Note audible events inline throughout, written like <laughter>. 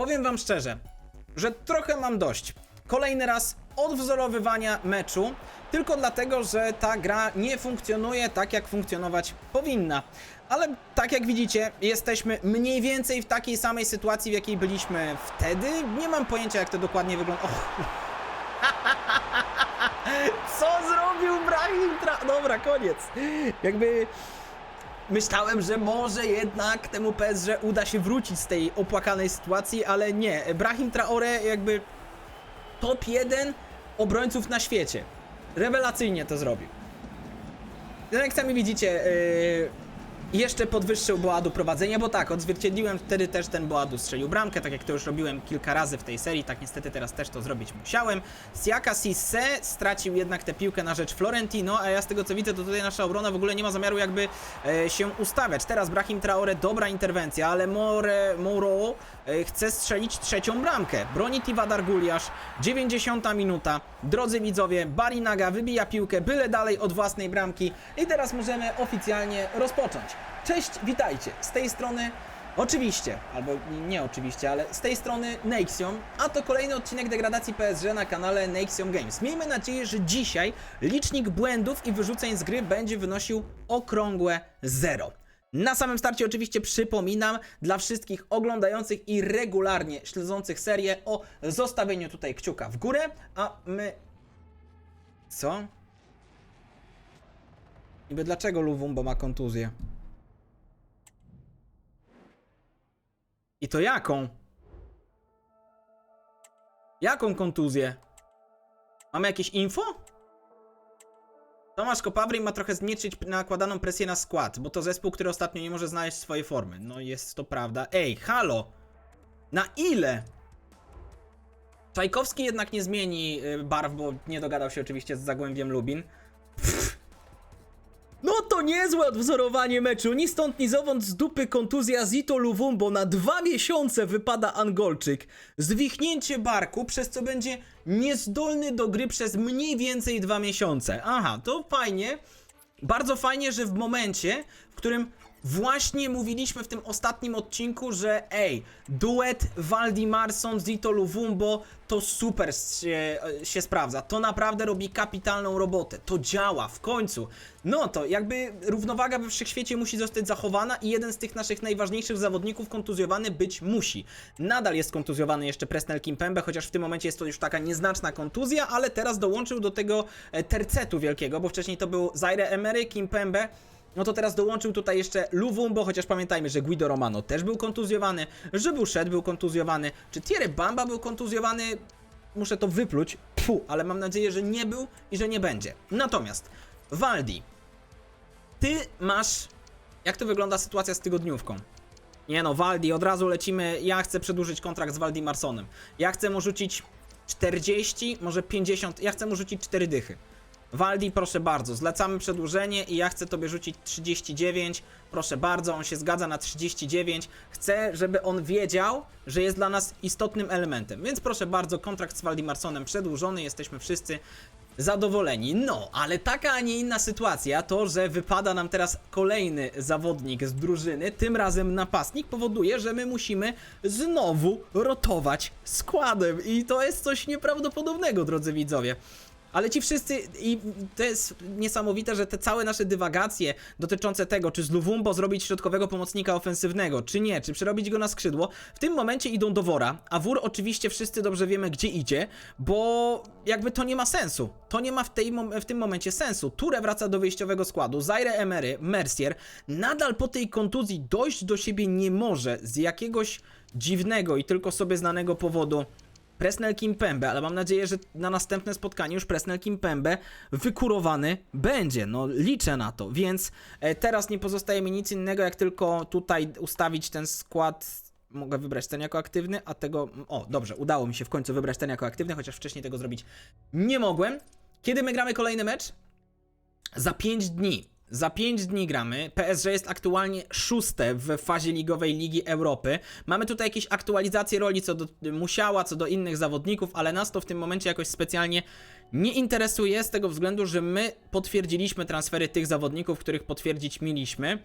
Powiem wam szczerze, że trochę mam dość. Kolejny raz odwzorowywania meczu, tylko dlatego, że ta gra nie funkcjonuje tak, jak funkcjonować powinna. Ale tak jak widzicie, jesteśmy mniej więcej w takiej samej sytuacji, w jakiej byliśmy wtedy. Nie mam pojęcia, jak to dokładnie wygląda. Och. <laughs> Co zrobił Brahim Tra... Dobra, koniec. Jakby... Myślałem, że może jednak temu PSG uda się wrócić z tej opłakanej sytuacji, ale nie. Brahim Traore jakby top 1 obrońców na świecie. Rewelacyjnie to zrobił. Jak sami widzicie, yy, jeszcze podwyższył Boadu prowadzenie, bo tak, odzwierciedliłem wtedy też ten Boadu strzelił bramkę, tak jak to już robiłem kilka razy w tej serii, tak niestety teraz też to zrobić musiałem. Siaka Sisse stracił jednak tę piłkę na rzecz Florentino, a ja z tego co widzę, to tutaj nasza obrona w ogóle nie ma zamiaru jakby e, się ustawiać. Teraz Brahim Traore, dobra interwencja, ale More, Moro e, chce strzelić trzecią bramkę. Broni Tivadar Guliasz, 90 minuta. Drodzy widzowie, Barinaga wybija piłkę byle dalej od własnej bramki i teraz możemy oficjalnie rozpocząć. Cześć, witajcie. Z tej strony oczywiście, albo nie oczywiście, ale z tej strony Nexium, a to kolejny odcinek degradacji PSG na kanale Nexium Games. Miejmy nadzieję, że dzisiaj licznik błędów i wyrzuceń z gry będzie wynosił okrągłe zero. Na samym starcie oczywiście przypominam dla wszystkich oglądających i regularnie śledzących serię o zostawieniu tutaj kciuka w górę, a my... Co? Niby dlaczego Luwumbo ma kontuzję? I to jaką? Jaką kontuzję? Mamy jakieś info? Tomasz Kopawry ma trochę zmniejszyć nakładaną presję na skład, bo to zespół, który ostatnio nie może znaleźć swojej formy. No jest to prawda. Ej, halo! Na ile? Czajkowski jednak nie zmieni y, barw, bo nie dogadał się oczywiście z Zagłębiem Lubin. Niezłe odwzorowanie meczu. Ni stąd, ni zowąd z dupy kontuzja Zito Luwumbo. Na dwa miesiące wypada Angolczyk. Zwichnięcie barku, przez co będzie niezdolny do gry przez mniej więcej dwa miesiące. Aha, to fajnie. Bardzo fajnie, że w momencie, w którym właśnie mówiliśmy w tym ostatnim odcinku, że ej, duet Valdimarson, Zito Luvumbo to super się, się sprawdza. To naprawdę robi kapitalną robotę. To działa w końcu. No to jakby równowaga we wszechświecie musi zostać zachowana i jeden z tych naszych najważniejszych zawodników kontuzjowany być musi. Nadal jest kontuzjowany jeszcze Presnel Kimpembe, chociaż w tym momencie jest to już taka nieznaczna kontuzja, ale teraz dołączył do tego e, tercetu wielkiego, bo wcześniej to był Zaire Emery, Kimpembe, no to teraz dołączył tutaj jeszcze Luvumbo, chociaż pamiętajmy, że Guido Romano też był kontuzjowany, że Bouchet był kontuzjowany, czy Thierry Bamba był kontuzjowany, muszę to wypluć, Pfu, ale mam nadzieję, że nie był i że nie będzie. Natomiast, Waldi, ty masz... Jak to wygląda sytuacja z tygodniówką? Nie no, Waldi, od razu lecimy, ja chcę przedłużyć kontrakt z Waldi Marsonem. Ja chcę mu rzucić 40, może 50, ja chcę mu rzucić 4 dychy. Waldi, proszę bardzo, zlecamy przedłużenie i ja chcę tobie rzucić 39. Proszę bardzo, on się zgadza na 39. Chcę, żeby on wiedział, że jest dla nas istotnym elementem. Więc proszę bardzo, kontrakt z Waldimarsonem przedłużony, jesteśmy wszyscy zadowoleni. No, ale taka, a nie inna sytuacja, to, że wypada nam teraz kolejny zawodnik z drużyny, tym razem napastnik, powoduje, że my musimy znowu rotować składem. I to jest coś nieprawdopodobnego, drodzy widzowie. Ale ci wszyscy, i to jest niesamowite, że te całe nasze dywagacje dotyczące tego, czy z Luwumbo zrobić środkowego pomocnika ofensywnego, czy nie, czy przerobić go na skrzydło, w tym momencie idą do wora, a wór oczywiście wszyscy dobrze wiemy, gdzie idzie, bo jakby to nie ma sensu. To nie ma w, tej, w tym momencie sensu. Ture wraca do wyjściowego składu, Zaire Emery, Mercier, nadal po tej kontuzji dojść do siebie nie może z jakiegoś dziwnego i tylko sobie znanego powodu. Presnel Kimpembe, ale mam nadzieję, że na następne spotkanie już Presnel Kimpembe wykurowany będzie. No liczę na to, więc e, teraz nie pozostaje mi nic innego, jak tylko tutaj ustawić ten skład. Mogę wybrać ten jako aktywny, a tego. O, dobrze, udało mi się w końcu wybrać ten jako aktywny, chociaż wcześniej tego zrobić nie mogłem. Kiedy my gramy kolejny mecz? Za 5 dni. Za 5 dni gramy. PSG jest aktualnie szóste w fazie ligowej Ligi Europy. Mamy tutaj jakieś aktualizacje roli co do Musiała, co do innych zawodników, ale nas to w tym momencie jakoś specjalnie nie interesuje z tego względu, że my potwierdziliśmy transfery tych zawodników, których potwierdzić mieliśmy.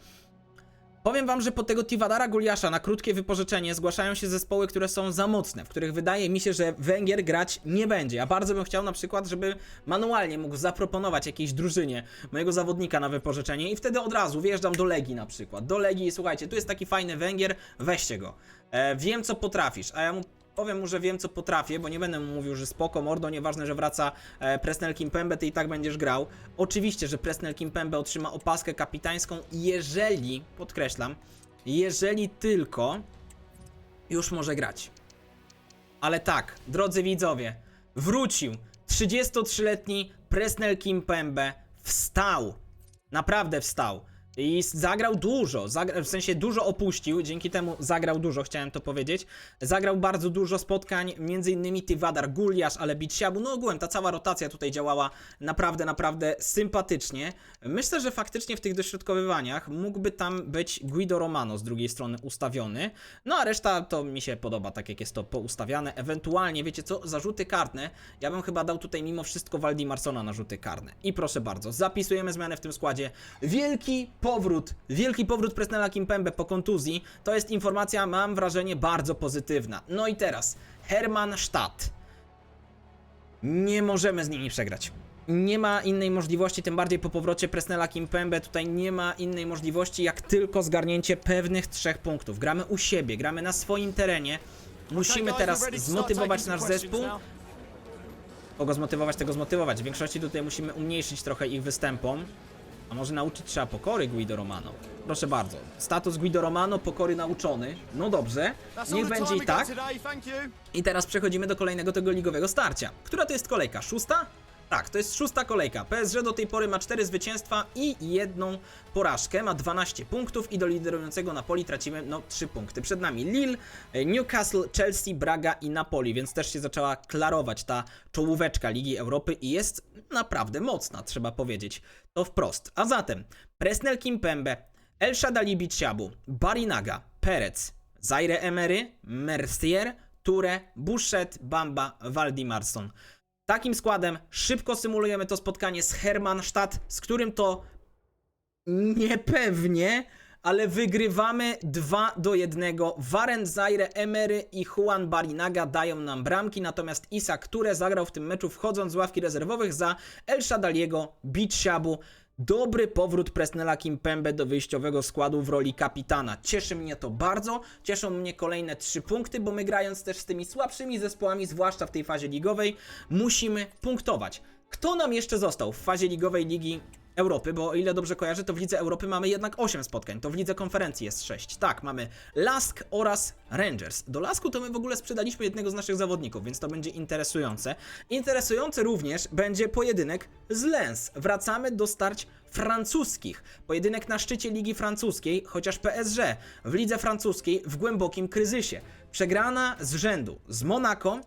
Powiem wam, że po tego Tivadara Guliasza na krótkie wypożyczenie zgłaszają się zespoły, które są za mocne, w których wydaje mi się, że Węgier grać nie będzie. Ja bardzo bym chciał na przykład, żeby manualnie mógł zaproponować jakiejś drużynie mojego zawodnika na wypożyczenie i wtedy od razu wjeżdżam do Legii na przykład. Do Legii, słuchajcie, tu jest taki fajny Węgier, weźcie go. E, wiem co potrafisz, a ja mu Powiem mu, że wiem co potrafię, bo nie będę mu mówił, że spoko, mordo, nieważne, że wraca e, Presnel Kimpembe, ty i tak będziesz grał. Oczywiście, że Presnel Kimpembe otrzyma opaskę kapitańską, jeżeli, podkreślam, jeżeli tylko już może grać. Ale tak, drodzy widzowie, wrócił 33-letni Presnel Kimpembe, wstał, naprawdę wstał. I zagrał dużo, zagra, w sensie dużo opuścił, dzięki temu zagrał dużo, chciałem to powiedzieć. Zagrał bardzo dużo spotkań, między innymi Tywadar Guliasz, ale Bitsiabu, no ogółem ta cała rotacja tutaj działała naprawdę, naprawdę sympatycznie. Myślę, że faktycznie w tych dośrodkowywaniach mógłby tam być Guido Romano z drugiej strony ustawiony, no a reszta to mi się podoba, tak jak jest to poustawiane. Ewentualnie, wiecie co, zarzuty karne, ja bym chyba dał tutaj mimo wszystko Waldimarsona na rzuty karne. I proszę bardzo, zapisujemy zmianę w tym składzie. Wielki powrót, wielki powrót Presnela Kimpembe po kontuzji, to jest informacja, mam wrażenie, bardzo pozytywna. No i teraz, Hermann Stadt. Nie możemy z nimi przegrać. Nie ma innej możliwości, tym bardziej po powrocie Presnela Kimpembe, tutaj nie ma innej możliwości, jak tylko zgarnięcie pewnych trzech punktów. Gramy u siebie, gramy na swoim terenie. Musimy teraz zmotywować nasz zespół. Kogo zmotywować, tego zmotywować. W większości tutaj musimy umniejszyć trochę ich występom. A może nauczyć trzeba pokory Guido Romano? Proszę bardzo. Status Guido Romano, pokory nauczony. No dobrze, niech będzie i tak. I teraz przechodzimy do kolejnego tego ligowego starcia. Która to jest kolejka? Szósta? Tak, to jest szósta kolejka. PSG do tej pory ma 4 zwycięstwa i jedną porażkę. Ma 12 punktów i do liderującego Napoli tracimy no 3 punkty. Przed nami Lille, e, Newcastle, Chelsea, Braga i Napoli, więc też się zaczęła klarować ta czołóweczka Ligi Europy i jest naprawdę mocna, trzeba powiedzieć. To wprost. A zatem Presnel Kimpembe, El Shadali Bitsiabu, Barinaga, Perez, Zaire Emery, Mercier, Ture, Buszet, Bamba, Waldimarson. Takim składem szybko symulujemy to spotkanie z Hermannstadt, z którym to niepewnie, ale wygrywamy 2 do 1. Waren Zaire, Emery i Juan Barinaga dają nam bramki, natomiast Isak, które zagrał w tym meczu wchodząc z ławki rezerwowych za El Shadaliego Bitsiabu. Dobry powrót Presnela Kimpembe do wyjściowego składu w roli kapitana. Cieszy mnie to bardzo. Cieszą mnie kolejne trzy punkty, bo my grając też z tymi słabszymi zespołami, zwłaszcza w tej fazie ligowej, musimy punktować. Kto nam jeszcze został w fazie ligowej Ligi Europy, bo o ile dobrze kojarzę, to w Lidze Europy mamy jednak 8 spotkań, to w Lidze Konferencji jest 6. Tak, mamy Lask oraz Rangers. Do Lasku to my w ogóle sprzedaliśmy jednego z naszych zawodników, więc to będzie interesujące. Interesujący również będzie pojedynek z Lens. Wracamy do starć francuskich. Pojedynek na szczycie Ligi Francuskiej, chociaż PSG w Lidze Francuskiej w głębokim kryzysie. Przegrana z rzędu z Monaco,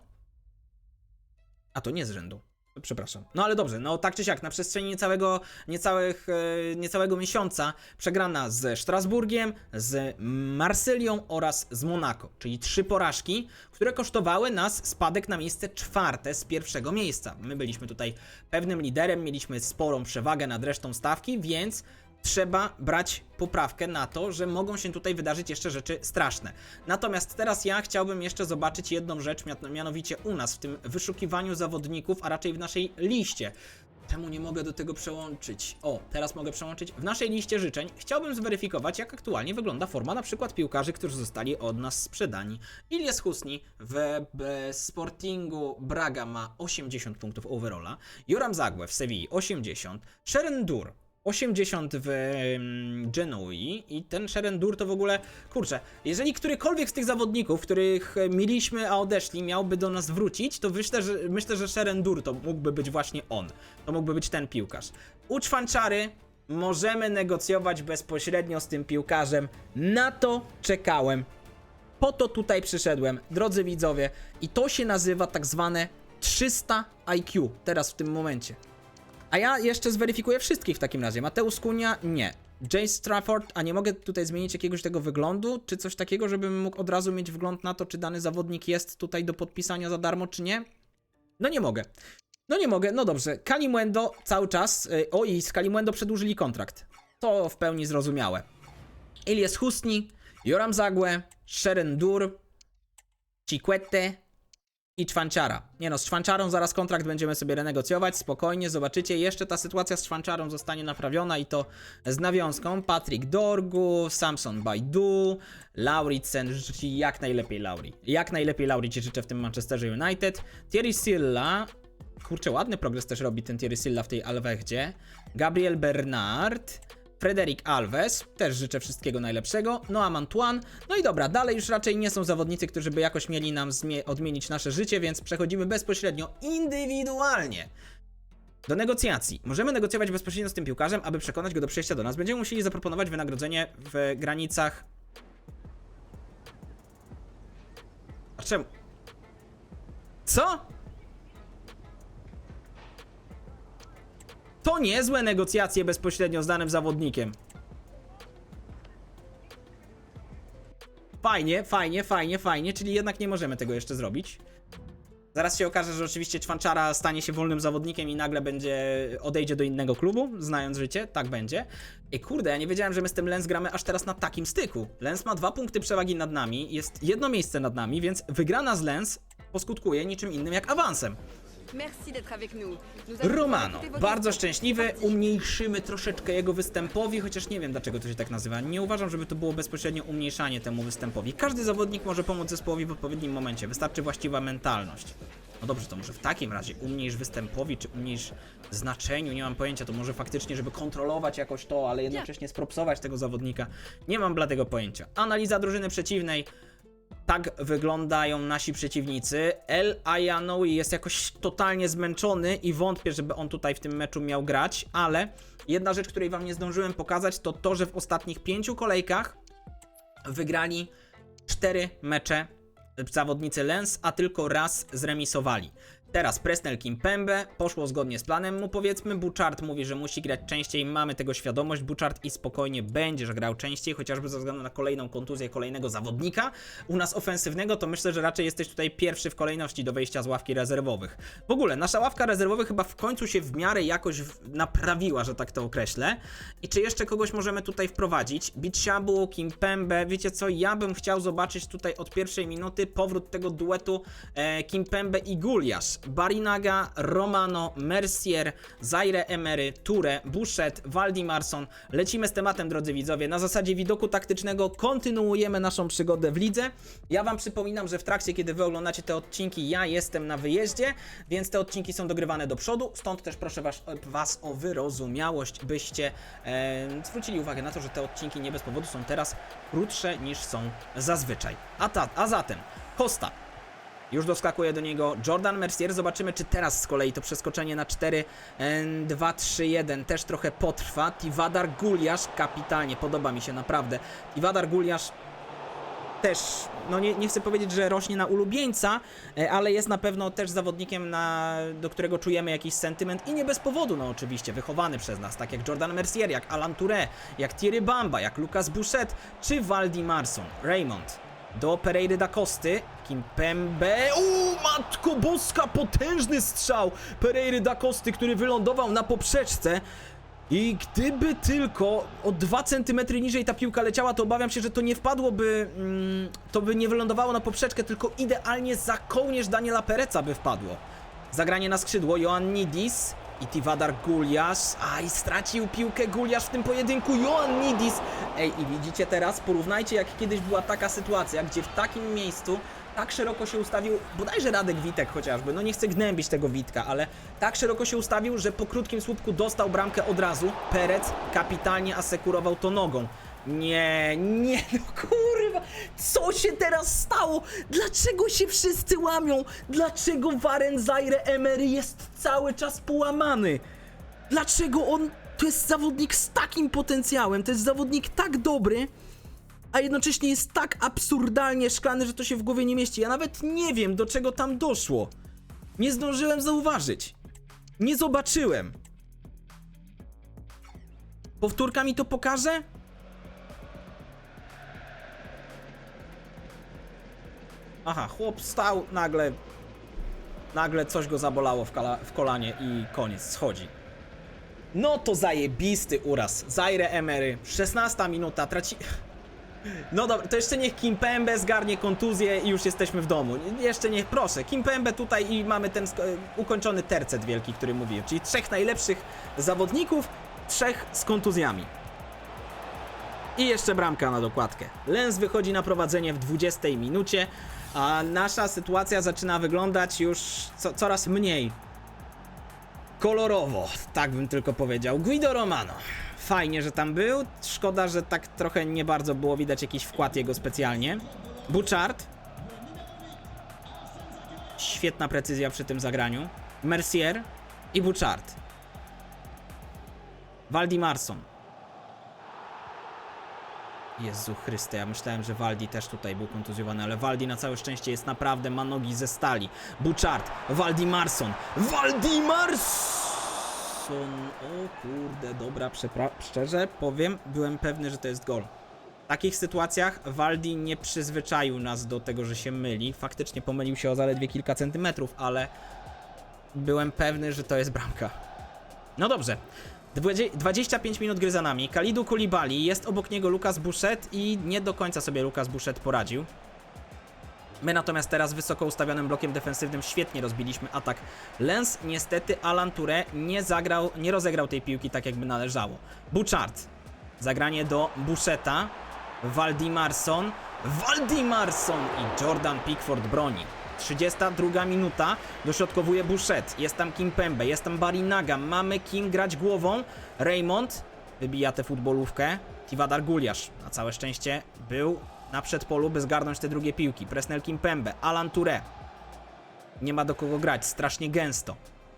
a to nie z rzędu. Przepraszam. No ale dobrze, no tak czy siak, na przestrzeni niecałego, niecałych, e, niecałego miesiąca przegrana ze Strasburgiem, z Marsylią oraz z Monaco, czyli trzy porażki, które kosztowały nas spadek na miejsce czwarte z pierwszego miejsca. My byliśmy tutaj pewnym liderem, mieliśmy sporą przewagę nad resztą stawki, więc trzeba brać poprawkę na to, że mogą się tutaj wydarzyć jeszcze rzeczy straszne. Natomiast teraz ja chciałbym jeszcze zobaczyć jedną rzecz, mian- mianowicie u nas, w tym wyszukiwaniu zawodników, a raczej w naszej liście. Czemu nie mogę do tego przełączyć? O, teraz mogę przełączyć. W naszej liście życzeń chciałbym zweryfikować, jak aktualnie wygląda forma na przykład piłkarzy, którzy zostali od nas sprzedani. Ilias Husni w b- Sportingu Braga ma 80 punktów overalla, Joram Zagłe w Sewilli 80, Sharon Dur 80 w Genui i ten Sherendur to w ogóle, kurczę, jeżeli którykolwiek z tych zawodników, których mieliśmy, a odeszli, miałby do nas wrócić, to myślę, że, myślę, że Sherendur to mógłby być właśnie on. To mógłby być ten piłkarz. Uczwanczary możemy negocjować bezpośrednio z tym piłkarzem. Na to czekałem. Po to tutaj przyszedłem, drodzy widzowie, i to się nazywa tak zwane 300 IQ teraz w tym momencie. A ja jeszcze zweryfikuję wszystkich w takim razie. Mateusz Kunia nie. Jace Strafford, a nie mogę tutaj zmienić jakiegoś tego wyglądu, czy coś takiego, żebym mógł od razu mieć wgląd na to, czy dany zawodnik jest tutaj do podpisania za darmo, czy nie? No nie mogę. No nie mogę, no dobrze. Kalimwendo cały czas. y, O i z Kalimwendo przedłużyli kontrakt. To w pełni zrozumiałe. Elias Husni, Joram Zagłę, Sharon Dur, Chiquette i Czwanczara. Nie no, z Czwanczarą zaraz kontrakt będziemy sobie renegocjować, spokojnie, zobaczycie. Jeszcze ta sytuacja z Czwanczarą zostanie naprawiona i to z nawiązką. Patryk Dorgu, Samson Baidu, Lauritsen, życzę Ci jak najlepiej Lauri. Jak najlepiej Lauri Ci życzę w tym Manchesterze United. Thierry Silla, kurczę, ładny progres też robi ten Thierry Silla w tej Alwechdzie. Gabriel Bernard, Frederick Alves, też życzę wszystkiego najlepszego. Noam Antoine. No i dobra, dalej już raczej nie są zawodnicy, którzy by jakoś mieli nam odmienić nasze życie, więc przechodzimy bezpośrednio, indywidualnie do negocjacji. Możemy negocjować bezpośrednio z tym piłkarzem, aby przekonać go do przyjścia do nas. Będziemy musieli zaproponować wynagrodzenie w granicach. A czemu? Co? To niezłe negocjacje bezpośrednio z danym zawodnikiem. Fajnie, fajnie, fajnie, fajnie, czyli jednak nie możemy tego jeszcze zrobić. Zaraz się okaże, że oczywiście Czwanczara stanie się wolnym zawodnikiem i nagle będzie odejdzie do innego klubu, znając życie, tak będzie. I kurde, ja nie wiedziałem, że my z tym Lens gramy aż teraz na takim styku. Lens ma dwa punkty przewagi nad nami, jest jedno miejsce nad nami, więc wygrana z Lens poskutkuje niczym innym jak awansem. Romano, bardzo szczęśliwy, umniejszymy troszeczkę jego występowi, chociaż nie wiem dlaczego to się tak nazywa. Nie uważam, żeby to było bezpośrednio umniejszanie temu występowi. Każdy zawodnik może pomóc zespołowi w odpowiednim momencie, wystarczy właściwa mentalność. No dobrze, to może w takim razie umniejsz występowi, czy umniejsz znaczeniu, nie mam pojęcia, to może faktycznie, żeby kontrolować jakoś to, ale jednocześnie spropsować tego zawodnika. Nie mam bladego pojęcia. Analiza drużyny przeciwnej, tak wyglądają nasi przeciwnicy. El Ayanoui jest jakoś totalnie zmęczony i wątpię, żeby on tutaj w tym meczu miał grać, ale jedna rzecz, której wam nie zdążyłem pokazać, to to, że w ostatnich pięciu kolejkach wygrali cztery mecze zawodnicy Lens, a tylko raz zremisowali. Teraz Presnel Kimpembe poszło zgodnie z planem mu powiedzmy, Buchard mówi, że musi grać częściej, mamy tego świadomość, Buchard i spokojnie będziesz grał częściej, chociażby ze względu na kolejną kontuzję kolejnego zawodnika. U nas ofensywnego to myślę, że raczej jesteś tutaj pierwszy w kolejności do wejścia z ławki rezerwowych. W ogóle, nasza ławka rezerwowych chyba w końcu się w miarę jakoś naprawiła, że tak to określę. I czy jeszcze kogoś możemy tutaj wprowadzić? Bitshabu, Kimpembe, wiecie co, ja bym chciał zobaczyć tutaj od pierwszej minuty powrót tego duetu e, Kimpembe i Guliasz. Barinaga, Romano, Mercier, Zaire Emery, Ture, Buszet, Waldimarson. Lecimy z tematem, drodzy widzowie. Na zasadzie widoku taktycznego kontynuujemy naszą przygodę w lidze. Ja wam przypominam, że w trakcie, kiedy wy oglądacie te odcinki, ja jestem na wyjeździe, więc te odcinki są dogrywane do przodu. Stąd też proszę was, was o wyrozumiałość, byście e, zwrócili uwagę na to, że te odcinki nie bez powodu są teraz krótsze niż są zazwyczaj. A, ta, a zatem, Costa. Już doskakuje do niego Jordan Mercier. Zobaczymy, czy teraz z kolei to przeskoczenie na 4, 2, 3, 1 też trochę potrwa. Tivadar Guliasz, kapitalnie, podoba mi się naprawdę. Tivadar Guliasz też, no nie, nie chcę powiedzieć, że rośnie na ulubieńca, e, ale jest na pewno też zawodnikiem, na, do którego czujemy jakiś sentyment i nie bez powodu, no oczywiście, wychowany przez nas, tak jak Jordan Mercier, jak Alan Touré, jak Thierry Bamba, jak Lucas Bouchet, czy Waldi Marson, Raymond. Do Pereiry da Costy, Kimpembe, uuu, matko boska, potężny strzał Pereiry da Costy, który wylądował na poprzeczce. I gdyby tylko o 2 cm niżej ta piłka leciała, to obawiam się, że to nie wpadłoby, mm, to by nie wylądowało na poprzeczkę, tylko idealnie za kołnierz Daniela Pereca by wpadło. Zagranie na skrzydło, Ioannidis i Tivadar Guliasz. Aj, stracił piłkę Guliasz w tym pojedynku, Ioannidis. Ej, i widzicie teraz, porównajcie jak kiedyś była taka sytuacja, gdzie w takim miejscu tak szeroko się ustawił, bodajże Radek Witek chociażby, no nie chcę gnębić tego Witka, ale tak szeroko się ustawił, że po krótkim słupku dostał bramkę od razu. Perec kapitalnie asekurował to nogą. Nie, nie, no kurwa, co się teraz stało? Dlaczego się wszyscy łamią? Dlaczego Waren Zaire Emery jest cały czas połamany? Dlaczego on, to jest zawodnik z takim potencjałem, to jest zawodnik tak dobry, a jednocześnie jest tak absurdalnie szklany, że to się w głowie nie mieści. Ja nawet nie wiem, do czego tam doszło. Nie zdążyłem zauważyć. Nie zobaczyłem. Powtórka mi to pokaże? Aha, chłop stał, nagle. Nagle coś go zabolało w, kala, w kolanie i koniec, schodzi. No to zajebisty uraz. Zaire Emery, 16 minuta, traci... <laughs> No dobra, to jeszcze niech Kimpembe zgarnie kontuzję i już jesteśmy w domu. Jeszcze niech, proszę, Kimpembe tutaj i mamy ten ukończony tercet wielki, który mówiłem, czyli trzech najlepszych zawodników, trzech z kontuzjami. I jeszcze bramka na dokładkę. Lens wychodzi na prowadzenie w 20 minucie, a nasza sytuacja zaczyna wyglądać już co, coraz mniej kolorowo, tak bym tylko powiedział. Guido Romano. Fajnie, że tam był. Szkoda, że tak trochę nie bardzo było widać jakiś wkład jego specjalnie. Bouchard. Świetna precyzja przy tym zagraniu. Mercier i Bouchard. Waldimarson. Jezu Chryste, ja myślałem, że Waldi też tutaj był kontuzjowany, ale Waldi na całe szczęście jest naprawdę, ma nogi ze stali. Bouchard, Waldimarson, Waldimarson! O kurde, dobra, szczerze powiem, byłem pewny, że to jest gol. W takich sytuacjach Waldi nie przyzwyczaił nas do tego, że się myli. Faktycznie pomylił się o zaledwie kilka centymetrów, ale byłem pewny, że to jest bramka. No dobrze. Dwadzie- 25 minut gry za nami. Kalidu Kulibali, jest obok niego Lukas Bouchet i nie do końca sobie Lukas Bouchet poradził. My natomiast teraz wysoko ustawionym blokiem defensywnym świetnie rozbiliśmy atak. Lens niestety Alan Touré nie zagrał, nie rozegrał tej piłki tak jakby należało. Bouchard. Zagranie do Boucheta. Waldimarson. Waldimarson i Jordan Pickford broni. 32 minuta, dośrodkowuje Bouchet, jest tam Kim Pembe, jest tam Barinaga, mamy kim grać głową. Raymond wybija tę futbolówkę. Tivadar Guliasz, na całe szczęście, był na przedpolu, by zgarnąć te drugie piłki. Presnel Kim Pembe, Alan Touré. Nie ma do kogo grać, strasznie gęsto.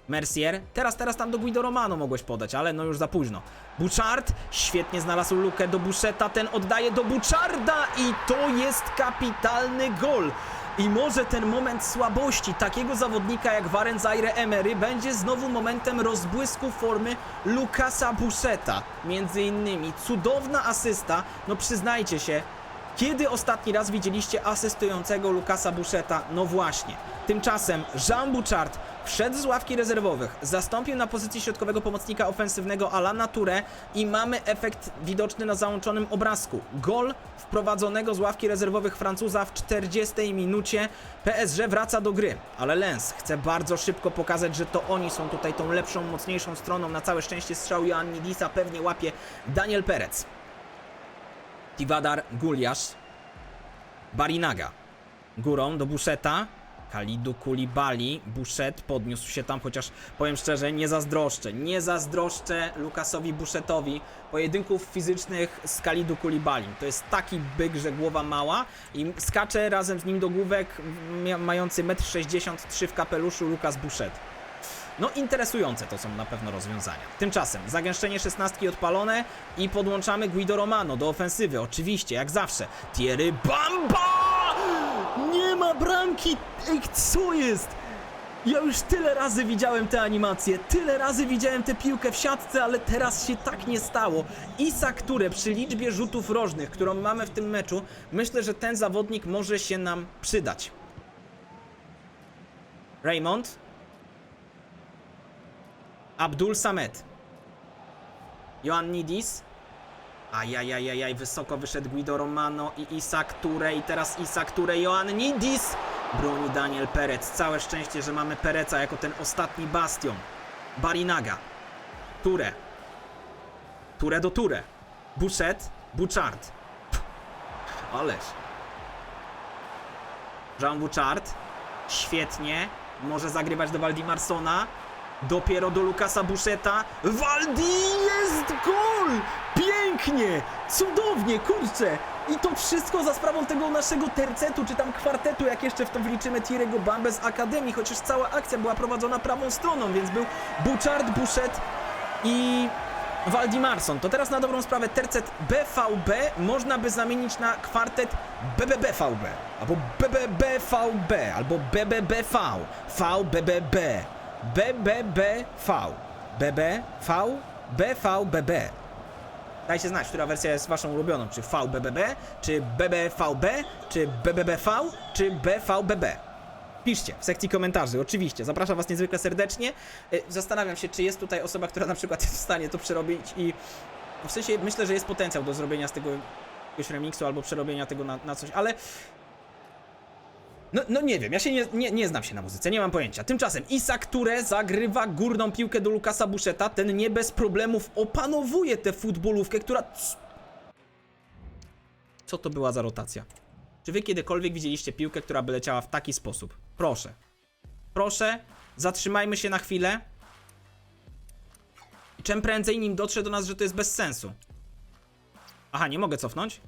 Mercier, teraz, teraz tam do Guido Romano mogłeś podać, ale no już za późno. Bouchard, świetnie znalazł lukę do Boucheta, ten oddaje do Boucharda i to jest kapitalny gol. I może ten moment słabości takiego zawodnika jak Warren Zaire Emery będzie znowu momentem rozbłysku formy Lukasa Boucheta. Między innymi cudowna asysta, no przyznajcie się, kiedy ostatni raz widzieliście asystującego Lukasa Boucheta? No właśnie. Tymczasem Jean Bouchard wszedł z ławki rezerwowych, zastąpił na pozycji środkowego pomocnika ofensywnego Alana Touré i mamy efekt widoczny na załączonym obrazku. Gol wprowadzonego z ławki rezerwowych Francuza w 40 minucie. PSG wraca do gry, ale Lens chce bardzo szybko pokazać, że to oni są tutaj tą lepszą, mocniejszą stroną. Na całe szczęście strzał Ioannidisa pewnie łapie Daniel Perez. Tivadar Guliasz, Barinaga, górą do Buszeta, Kalidu Kulibali, Buszet podniósł się tam, chociaż powiem szczerze, nie zazdroszczę, nie zazdroszczę Lukasowi Buszetowi pojedynków fizycznych z Kalidu Kulibali. To jest taki byk, że głowa mała i skacze razem z nim do główek mający 1,63 m w kapeluszu Lukas Buszet. No interesujące to są na pewno rozwiązania. Tymczasem zagęszczenie szesnastki odpalone i podłączamy Guido Romano do ofensywy, oczywiście, jak zawsze. Thierry Bamba! Nie ma bramki! Ej, co jest? Ja już tyle razy widziałem te animacje, tyle razy widziałem tę piłkę w siatce, ale teraz się tak nie stało. Isak, które przy liczbie rzutów rożnych, którą mamy w tym meczu, myślę, że ten zawodnik może się nam przydać. Raymond, Abdul Samet. Ioannidis. Ajajajajaj, wysoko wyszedł Guido Romano i Isak Ture i teraz Isak Ture, Ioannidis. Broni Daniel Perec. Całe szczęście, że mamy Pereca jako ten ostatni bastion. Barinaga. Ture. Ture do Ture. Bouchet. Bouchard. Pff, Ależ. Jean Bouchard. Świetnie. Może zagrywać do Waldimarsona. Dopiero do Lukasa Buszeta. Waldi jest gol! Pięknie! Cudownie, kurczę! I to wszystko za sprawą tego naszego tercetu, czy tam kwartetu, jak jeszcze w to wliczymy Thierry'ego Bambę z Akademii, chociaż cała akcja była prowadzona prawą stroną, więc był Bouchard, Buszet i Waldimarson. To teraz na dobrą sprawę tercet BVB można by zamienić na kwartet BBBVB, albo BBBVB, albo BBBV, VBBB, BBBV, BBV, BVBB. Dajcie znać, która wersja jest waszą ulubioną, czy VBBB, czy BBVB, czy BBBV, czy BVBB. Piszcie w sekcji komentarzy, oczywiście. Zapraszam Was niezwykle serdecznie. Y, Zastanawiam się, czy jest tutaj osoba, która na przykład jest w stanie to przerobić i w sensie myślę, że jest potencjał do zrobienia z tego jakiegoś remiksu albo przerobienia tego na, na coś, ale... No, no nie wiem, ja się nie, nie, nie znam się na muzyce, nie mam pojęcia. Tymczasem Isak Ture zagrywa górną piłkę do Lukasa Buszeta, ten nie bez problemów opanowuje tę futbolówkę, która... Co to była za rotacja? Czy wy kiedykolwiek widzieliście piłkę, która by leciała w taki sposób? Proszę. Proszę, zatrzymajmy się na chwilę. Czym prędzej nim dotrze do nas, że to jest bez sensu. Aha, nie mogę cofnąć?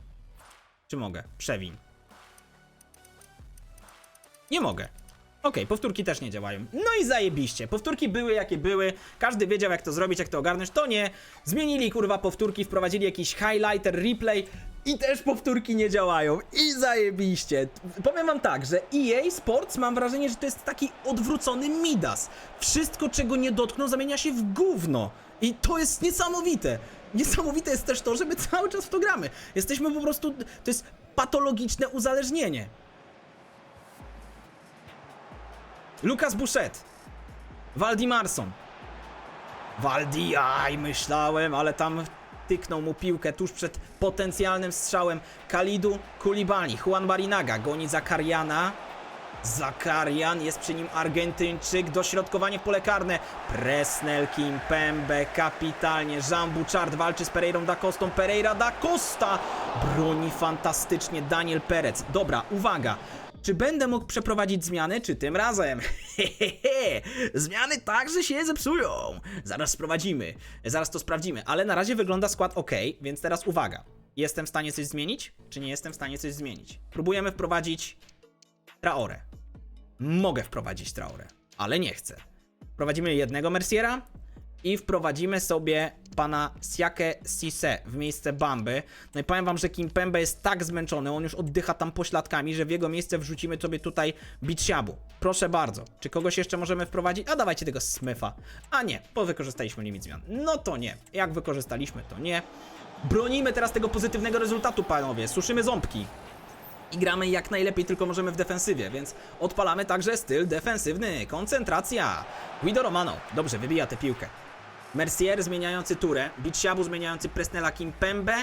Czy mogę? Przewin. Nie mogę. Okej, powtórki też nie działają. No i zajebiście. Powtórki były jakie były. Każdy wiedział jak to zrobić, jak to ogarnąć. To nie. Zmienili kurwa powtórki, wprowadzili jakiś highlighter, replay i też powtórki nie działają. I zajebiście. Powiem wam tak, że EA Sports mam wrażenie, że to jest taki odwrócony Midas. Wszystko czego nie dotkną zamienia się w gówno. I to jest niesamowite. Niesamowite jest też to, że my cały czas w to gramy. Jesteśmy po prostu. To jest patologiczne uzależnienie. Lukas Bouchet. Waldi Marson. Waldi, aj, myślałem, ale tam tyknął mu piłkę tuż przed potencjalnym strzałem Kalidu Kulibali. Juan Barinaga goni Zakariana. Zakarian, jest przy nim Argentyńczyk, dośrodkowanie pole karne. Presnel Kimpembe, kapitalnie. Jean Bouchard walczy z Pereirą da Costą. Pereira da Costa broni fantastycznie Daniel Perez. Dobra, uwaga. Czy będę mógł przeprowadzić zmiany, czy tym razem? Hehehe, <laughs> zmiany także się zepsują. Zaraz sprowadzimy, zaraz to sprawdzimy, ale na razie wygląda skład ok, więc teraz uwaga. Jestem w stanie coś zmienić, czy nie jestem w stanie coś zmienić? Próbujemy wprowadzić Traore. Mogę wprowadzić Traore, ale nie chcę. Wprowadzimy jednego Merciera i wprowadzimy sobie pana Siake Sise w miejsce Bamby. No i powiem wam, że Kimpembe jest tak zmęczony, on już oddycha tam pośladkami, że w jego miejsce wrzucimy sobie tutaj Bitsiabu. Proszę bardzo. Czy kogoś jeszcze możemy wprowadzić? A dawajcie tego Smitha. A nie, bo wykorzystaliśmy limit zmian. No to nie. Jak wykorzystaliśmy, to nie. Bronimy teraz tego pozytywnego rezultatu, panowie. Suszymy ząbki i gramy jak najlepiej tylko możemy w defensywie, więc odpalamy także styl defensywny. Koncentracja. Guido Romano. Dobrze, wybija tę piłkę. Mercier zmieniający turę. Bitsiabu zmieniający Presnela Kimpembe.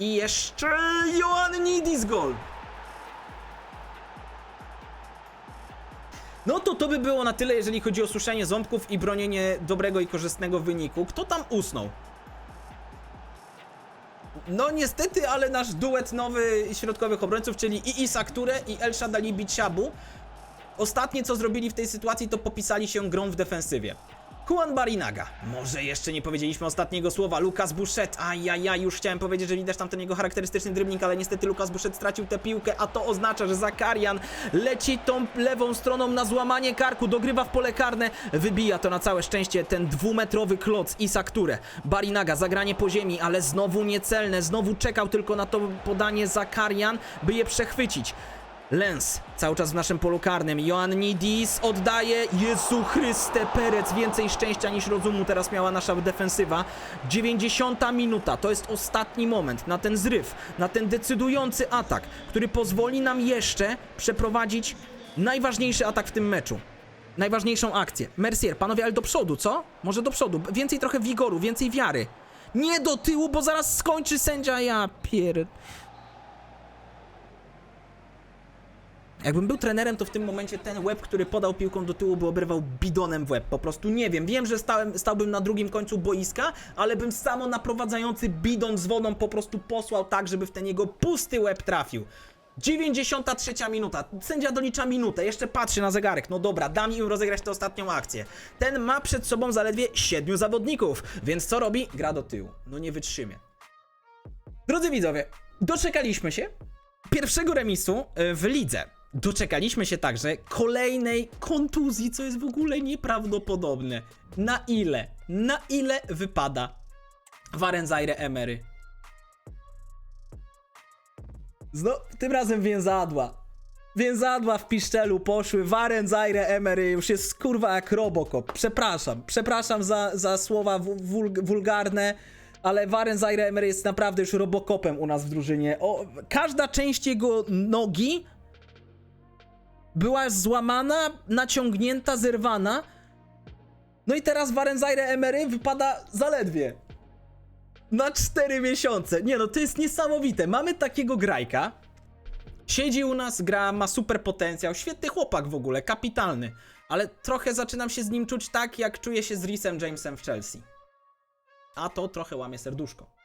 I jeszcze Ioannidis gol. No to to by było na tyle, jeżeli chodzi o suszenie ząbków i bronienie dobrego i korzystnego wyniku. Kto tam usnął? No niestety, ale nasz duet nowy środkowych obrońców, czyli i Isak Ture i El Shadali Bitsiabu, ostatnie co zrobili w tej sytuacji to popisali się grą w defensywie. Juan Barinaga. Może jeszcze nie powiedzieliśmy ostatniego słowa. Lukas Bouchet. Ajajaj, już chciałem powiedzieć, że widać tam ten jego charakterystyczny dribbling, ale niestety Lukas Bouchet stracił tę piłkę, a to oznacza, że Zakarian leci tą lewą stroną na złamanie karku, dogrywa w pole karne, wybija to na całe szczęście ten dwumetrowy kloc Isak Ture. Barinaga, zagranie po ziemi, ale znowu niecelne, znowu czekał tylko na to podanie Zakarian, by je przechwycić. Lens, cały czas w naszym polu karnym. Ioannidis oddaje. Jezu Chryste, Perec. Więcej szczęścia niż rozumu teraz miała nasza defensywa. 90 minuta. To jest ostatni moment na ten zryw, na ten decydujący atak, który pozwoli nam jeszcze przeprowadzić najważniejszy atak w tym meczu. Najważniejszą akcję. Mercier, panowie, ale do przodu, co? Może do przodu. Więcej trochę wigoru, więcej wiary. Nie do tyłu, bo zaraz skończy sędzia. Ja pier... Jakbym był trenerem, to w tym momencie ten łeb, który podał piłką do tyłu, by obrywał bidonem w łeb. Po prostu nie wiem. Wiem, że stałem, stałbym na drugim końcu boiska, ale bym samo naprowadzający bidon z wodą po prostu posłał tak, żeby w ten jego pusty łeb trafił. 93 minuta. Sędzia dolicza minutę, jeszcze patrzy na zegarek. No dobra, dam im rozegrać tę ostatnią akcję. Ten ma przed sobą zaledwie 7 zawodników, więc co robi? Gra do tyłu. No nie wytrzymie. Drodzy widzowie, doczekaliśmy się pierwszego remisu e, w lidze. Doczekaliśmy się także kolejnej kontuzji, co jest w ogóle nieprawdopodobne. Na ile, na ile wypada Warenzajre Emery? Zno, tym razem więzadła. Więzadła w piszczelu poszły, Warenzajre Emery już jest kurwa jak Robocop. Przepraszam, przepraszam za, za słowa wu- wulg, wulgarne, ale Warenzajre Emery jest naprawdę już Robocopem u nas w drużynie. O, każda część jego nogi była złamana, naciągnięta, zerwana. No i teraz Warenzajre Emery wypada zaledwie. na 4 miesiące. Nie no, to jest niesamowite. Mamy takiego grajka. Siedzi u nas, gra, ma super potencjał, świetny chłopak w ogóle, kapitalny. Ale trochę zaczynam się z nim czuć tak, jak czuję się z Rhysem Jamesem w Chelsea. A to trochę łamie serduszko.